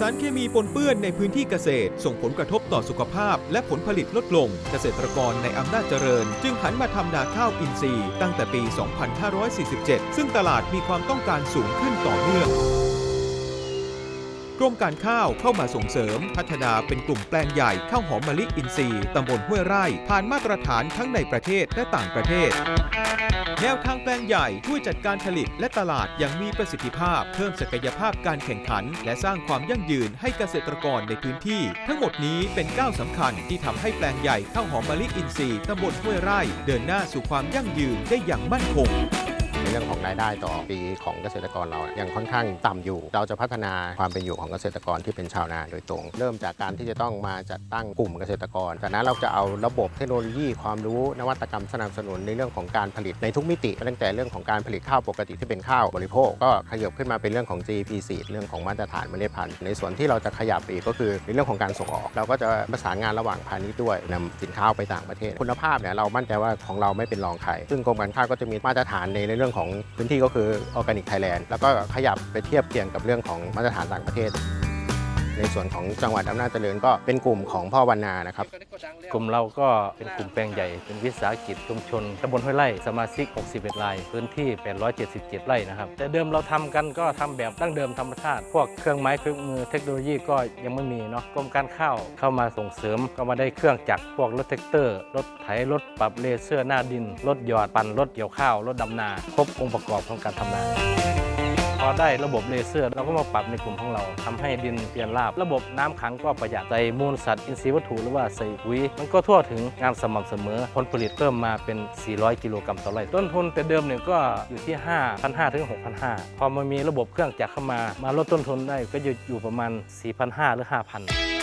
สารเคมีปนเปื้อนในพื้นที่เกษตร ส่งผลกระทบต่อสุขภาพ และผลผลิตลดลง เกษตรกรในอำนาจเจริญ จึงหันมาทำนาข้าวอินทรีย์ตั้งแต่ปี 2547 ซึ่งตลาดมีความต้องการสูงขึ้นต่อเนื่อง กรมการข้าวเข้ามาส่งเสริม พัฒนาเป็นกลุ่มแปลงใหญ่ข้าวหอมมะลิอินทรีย์ตำบลห้วยไร่ ผ่านมาตรฐานทั้งในประเทศและต่างประเทศ แนวทางแปลงใหญ่ช่วยจัดการผลิตและตลาดอย่างมีประสิทธิภาพ เพิ่มศักยภาพการแข่งขัน และสร้างความยั่งยืนให้เกษตรกรในพื้นที่ ทั้งหมดนี้เป็นก้าวสำคัญที่ทำให้แปลงใหญ่ข้าวหอมมะลิอินทรีย์ตำบลห้วยไร่ เดินหน้าสู่ความยั่งยืนได้อย่างมั่นคง เรื่องของรายได้ต่อปีของเกษตรกรเรายังค่อนข้างต่ำอยู่ เราจะพัฒนาความเป็นอยู่ของเกษตรกรที่เป็นชาวนาโดยตรง เริ่มจากการที่จะต้องมาจัดตั้งกลุ่มเกษตรกร จากนั้นเราจะเอาระบบเทคโนโลยีความรู้นวัตกรรมสนับสนุนในเรื่องของการผลิตในทุกมิติ ตั้งแต่เรื่องของการผลิตข้าวปกติที่เป็นข้าวบริโภค ก็ขยับขึ้นมาเป็นเรื่องของ GP 4 เรื่องของมาตรฐานเมล็ดพันธุ์ ในส่วนที่เราจะขยับอีกก็คือในเรื่องของการส่งออก เราก็จะประสานงานระหว่างพาณิชย์ด้วยนำสินค้าไปต่างประเทศ คุณภาพเนี่ยเรามั่นใจว่าของเราไม่เป็นรองใครซึ่งกรมการข้าวก็จะมีมาตรฐานในเรื่องของพื้นที่ก็คือออร์แกนิกไทยแลนด์แล้วก็ขยับไปเทียบเคียงกับเรื่องของมาตรฐานต่างประเทศ ในส่วนของจังหวัดอำนาจเจริญก็เป็นกลุ่มของพ่อวันนานะครับ กลุ่มเราก็เป็นกลุ่มแปลงใหญ่ เป็นวิสาหกิจชุมชนตำบลห้วยไร่สมาชิก 61ราย พื้นที่ 877 ไร่นะครับ แต่เดิมเราทำกันก็ทำแบบดั้งเดิมธรรมชาติ พวกเครื่องไม้เครื่องมือเทคโนโลยีก็ยังไม่มีเนาะกรมการข้าวเข้ามาส่งเสริมก็มาได้เครื่องจักรพวกรถแท็กเตอร์ รถไถรถปรับเลเซอร์หน้าดิน รถหยอดปั่นรถเกี่ยวข้าวรถดำนา ครบองค์ประกอบของการทำนา อได้ระบบเลเซอร์ เราก็มาปรับในกลุ่มของเราทำให้ดินเปลี่ยนราบ ระบบน้ำขังก็ประหยัดใส่มูลสัตว์อินทรีย์วัตถุหรือว่าใส่ปุ๋ยมันก็ทั่วถึงงานสม่ำเสมอ ผลผลิตเพิ่มมาเป็น 400 กิโลกรัมต่อไร่ต้นทุนแต่เดิมเนี่ยก็อยู่ที่ 5,500ถึง6,500พอมันมีระบบเครื่องจักรเข้ามา มาลดต้นทุนได้ก็อยู่ประมาณ 4,500หรือ5,000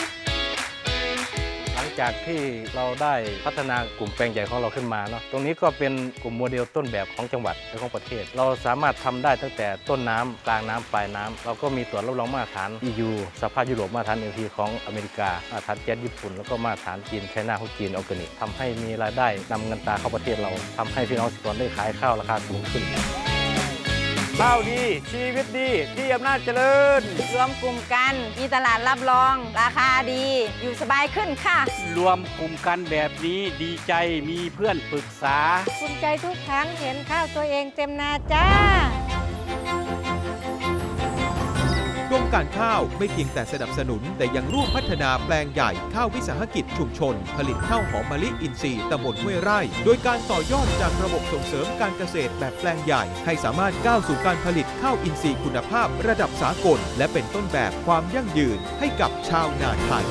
จากที่เราได้พัฒนากลุ่มแปลงใหญ่ของเราขึ้นมาเนาะตรงนี้ก็เป็นกลุ่มโมเดลต้นแบบของจังหวัดและของประเทศ เราสามารถทำได้ตั้งแต่ต้นน้ำกลางน้ำปลายน้ำเราก็มีตรวจรับรองมาตรฐาน EU สภาพยุโรปมาตรฐาน LT ของอเมริกามาตรฐานแก๊สญี่ปุ่นแล้วก็มาตรฐานจีนไชน่าของจีนออร์แกนิกทำให้มีรายได้นำเงินตราเข้าประเทศเราทำให้พี่น้องเกษตรกรได้ขายข้าวราคาสูงขึ้นข้าวดี ชีวิตดีที่อำนาจเจริญ รวมกลุ่มกันมีตลาดรับรอง ราคาดี อยู่สบายขึ้นค่ะ รวมกลุ่มกันแบบนี้ดีใจมีเพื่อนปรึกษา ภูมิใจทุกครั้งเห็นข้าวตัวเองเต็มนาจ้า กรมการข้าวไม่เพียงแต่สนับสนุน แต่ยังร่วมพัฒนาแปลงใหญ่ข้าววิสาหกิจชุมชน ผลิตข้าวหอมมะลิอินทรีย์ตำบลห้วยไร่ โดยการต่อยอดจากระบบส่งเสริมการเกษตรแบบแปลงใหญ่ ให้สามารถก้าวสู่การผลิตข้าวอินทรีย์คุณภาพระดับสากล และเป็นต้นแบบความยั่งยืนให้กับชาวนาไทย